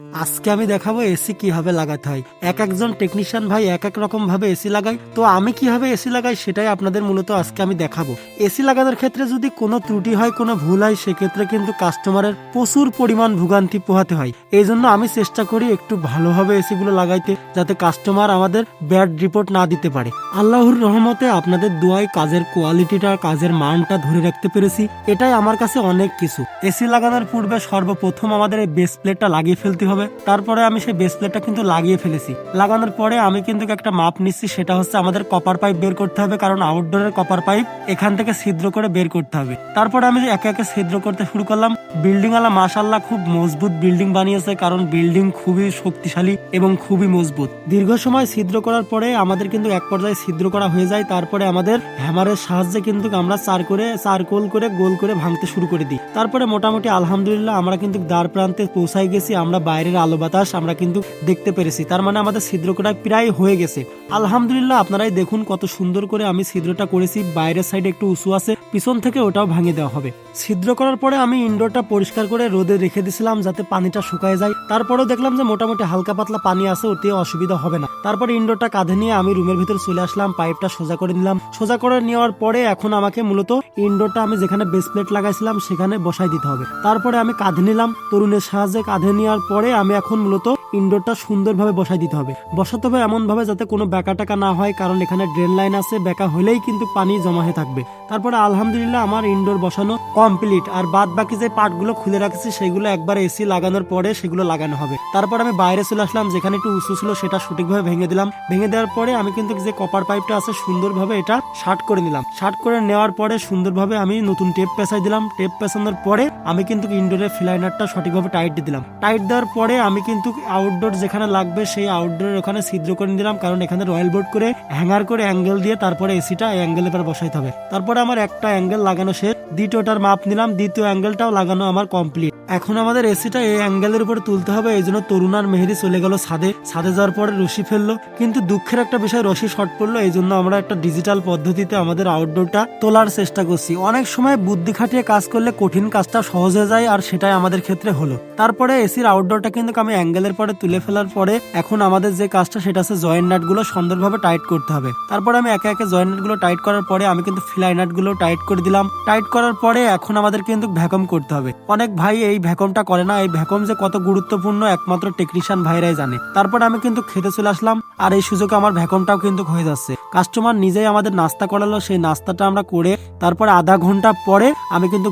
আজকে আমি দেখাবো এসি কীভাবে লাগাতে হয়। এক একজন টেকনিশিয়ান ভাই এক এক রকম ভাবে এসি লাগাই তো আমি কীভাবে এসি লাগাই সেটাই আপনাদের মূলত আজকে আমি দেখাবো। এসি লাগানোর ক্ষেত্রে যদি কোনো ত্রুটি হয়, কোনো ভুল হয়, সেক্ষেত্রে কিন্তু কাস্টমারের প্রচুর পরিমাণ ভোগান্তি পোহাতে হয়। এই জন্য আমি চেষ্টা করি একটু ভালোভাবে এসি গুলো লাগাইতে, যাতে কাস্টমার আমাদের ব্যাড রিপোর্ট না দিতে পারে। আল্লাহর রহমতে আপনাদের দোয়ায় কাজের কোয়ালিটিটা কাজের মানটা ধরে রাখতে পেরেছি। এটাই আমার কাছে অনেক কিছু। এসি লাগানোর পূর্বে সর্বপ্রথম আমাদের এই বেস প্লেটটা লাগিয়ে ফেলতে হবে। তারপরে আমি সেই বেস প্লেটটা কিন্তু লাগিয়ে ফেলেছি। লাগানোর পরে আমি কিন্তু একটা মাপ নিচ্ছি, সেটা হচ্ছে আমাদের কপার পাইপ বের করতে হবে, কারণ আউটডোরের কপার পাইপ এখান থেকে ছিদ্র করে বের করতে হবে। তারপরে আমি একে একে ছিদ্র করতে শুরু করলাম বিল্ডিং আলা মাসাল্লাহ খুব মজবুত বিল্ডিং বানিয়েছে, কারণ বিল্ডিং খুবই শক্তিশালী এবং খুবই মজবুত। দীর্ঘ সময় ছিদ্র করার পরে আমাদের কিন্তু এক পর্যায়ে ছিদ্র করা হয়ে যায়, তারপরে আমাদের হ্যামারের সাহায্যে কিন্তু আমরা চার করে, চার গোল করে গোল করে ভাঙতে শুরু করে দিই। তারপরে মোটামুটি আলহামদুলিল্লাহ আমরা কিন্তু দ্বার প্রান্তে পৌঁছাই গেছি, আমরা বাইরের আলো বাতাস আমরা কিন্তু দেখতে পেরেছি। তার মানে আমাদের ছিদ্র করা প্রায় হয়ে গেছে। আলহামদুলিল্লাহ, আপনারাই দেখুন কত সুন্দর করে আমি ছিদ্রটা করেছি। বাইরের সাইডে একটু উঁচু আছে। পিছন থেকে ওটাও ভাঙিয়ে দেওয়া হবে। ছিদ্র করার পরে আমি ইনডোরটা পরিষ্কার করে রোদে রেখে দিছিলাম যাতে পানিটা শুকায় যায়। তারপরেও দেখলাম যে মোটামুটি হালকা পাতলা পানি আছে, ওতে অসুবিধা হবে না। তারপরে ইনডোরটা কাঁধে নিয়ে আমি রুমের ভিতর চলে আসলাম, পাইপটা সোজা করে নিলাম। সোজা করে নেওয়ার পরে এখন আমাকে মূলত ইনডোরটা আমি যেখানে বেস প্লেট লাগাইছিলাম, সেখানে বসাই দিতে হবে। তারপরে আমি কাঁধে নিলাম, তরুণের সাহায্যে কাঁধে নেওয়ার পরে আমি এখন মূলত ইনডোরটা সুন্দরভাবে বসাই দিতে হবে। বসাতে হবে এমন ভাবে যাতে কোনো বেকা টাকা না হয়, কারণ এখানে ড্রেন লাইন আছে, বেকা হলেই কিন্তু পানি জমা হয়ে থাকবে। তারপরে আলহামদুলিল্লাহ আমার ইনডোর বসানো কমপ্লিট আর বাদ বাকি যে পার্টগুলো খুলে রাখছি, সেগুলো একবার এসি লাগানোর পরে সেগুলো লাগানো হবে। তারপর আমি বাইরে চলে আসলাম, যেখানে একটু উঁচু ছিল, সেটা সঠিকভাবে ভেঙে দিলাম। ভেঙে দেওয়ার পরে আমি কিন্তু যে কপার পাইপটা আছে, সুন্দরভাবে এটা শার্ট করে নিলাম। শার্ট করে নেওয়ার পরে সুন্দরভাবে আমি নতুন টেপ পেঁচাই দিলাম। টেপ পেঁচানোর পরে আমি কিন্তু ইনডোরের ফিলাইনারটা সঠিকভাবে টাইট দিয়ে দিলাম। টাইট দেওয়ার পরে আমি কিন্তু আউটডোর যেখানে লাগবে, সেই আউটডোরের ওখানে ছিদ্র করে দিলাম কারণ এখানে রয়্যাল বোর্ড করে হ্যাঙ্গার করে অ্যাঙ্গেল দিয়ে তারপরে এসিটা এই অ্যাঙ্গেলের পর বসাইতে হবে। তারপরে আমার একটা অ্যাঙ্গেল লাগানো শেষ দ্বিতীয়টার মাপ নিলাম, দ্বিতীয় অ্যাঙ্গেলটাও লাগানো আমার কমপ্লিট এখন আমাদের এসিটা এই অ্যাঙ্গেলের উপরে তুলতে হবে, এই জন্য তরুণ আর মেহেদি চলে গেল ছাদে। ছাদে যাওয়ার পরে রশি ফেলল, কিন্তু দুঃখের একটা বিষয়, রশি শর্ট পড়ল, এই জন্য আমরা একটা ডিজিটাল পদ্ধতিতে আমাদের আউটডোরটা তোলার চেষ্টা করছি। অনেক সময় বুদ্ধি খাটিয়ে কাজ করলে কঠিন কাজটা সহজ হয়ে যায়, আর সেটাই আমাদের ক্ষেত্রে হলো। তারপরে এসির আউটডোরটা কিন্তু আমি অ্যাঙ্গেলের পরে তুলে ফেলার পরে এখন আমাদের যে কাজটা, সেটা হচ্ছে জয়েন্ট নাটগুলো সুন্দরভাবে টাইট করতে হবে। তারপরে আমি একে একে জয়েন্ট নাটগুলো টাইট করার পরে আমি কিন্তু ফিলাই নাটগুলো টাইট করে দিলাম। টাইট করার পরে এখন আমাদের কিন্তু ভ্যাকুম করতে হবে। অনেক ভাই এই ভ্যাকুমটা করে না, এই ভ্যাকুম যে কত গুরুত্বপূর্ণ একমাত্র টেকনিশিয়ান ভাইরাই জানে। তারপর আমি কিন্তু খেতে চলে আসলাম, আর এই সুযোগে আমার ভ্যাকুমটাও কিন্তু হয়ে যাচ্ছে। কাস্টমার নিজেই আমাদের নাস্তা করালো, সেই নাস্তাটা আমরা করে তারপর আধা ঘণ্টা পরে আমি কিন্তু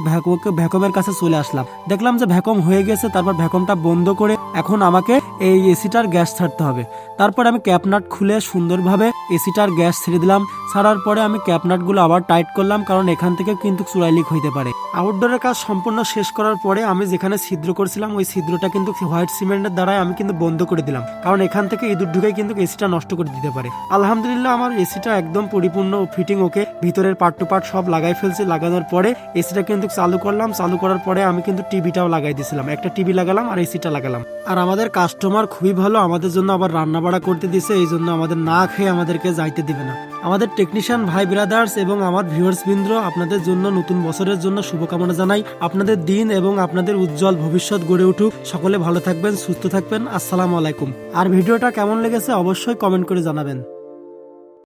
ভ্যাকুমের কাছে চলে আসলাম। দেখলাম যে ভ্যাকুম হয়ে গেছে, তারপর ভ্যাকুমটা বন্ধ করে এখন আমাকে এই এসিটার গ্যাস ছাড়তে হবে। তারপর আমি ক্যাপনাট খুলে সুন্দরভাবে এসিটার গ্যাস ছেড়ে দিলাম। ছাড়ার পরে আমি ক্যাপনাটগুলো আবার টাইট করলাম, কারণ এখান থেকে কিন্তু চুরাই লিক হইতে পারে। আউটডোরের কাজ সম্পূর্ণ শেষ করার পরে আমি যেখানে ছিদ্র করছিলাম, ওই ছিদ্রটা কিন্তু হোয়াইট সিমেন্টের দ্বারাই আমি কিন্তু বন্ধ করে দিলাম। কারণ এখান থেকে ইঁদুর ঢুকে কিন্তু এসিটা নষ্ট করে দিতে পারে। আলহামদুলিল্লাহ, আমার এসিটা একদম পরিপূর্ণ ফিটিং ওকে ভিতরের পার্ট টু পার্ট সব লাগাই ফেলছে, লাগানোর পরে এসিটা কিন্তু চালু করলাম। চালু করার পরে আমি কিন্তু টিভিটাও লাগাই দিয়েছিলাম। একটা টিভি লাগালাম আর এসিটা লাগালাম। আর আমাদের কাস্টমার খুবই ভালো, আমাদের জন্য আবার রান্না বাড়া করতে দিছে, এই জন্য আমাদের না খেয়ে আমাদেরকে যাইতে দিবে না। আমাদের টেকনিশিয়ান ভাই ব্রাদার্স এবং আমার ভিউয়ার্স বৃন্দ, আপনাদের জন্য নতুন বছরের জন্য শুভকামনা জানাই। আপনাদের দিন এবং আপনাদের উজ্জ্বল ভবিষ্যৎ গড়ে উঠুক। সকলে ভালো থাকবেন, সুস্থ থাকবেন। আসসালামু আলাইকুম। আর ভিডিওটা কেমন লেগেছে অবশ্যই কমেন্ট করে জানাবেন।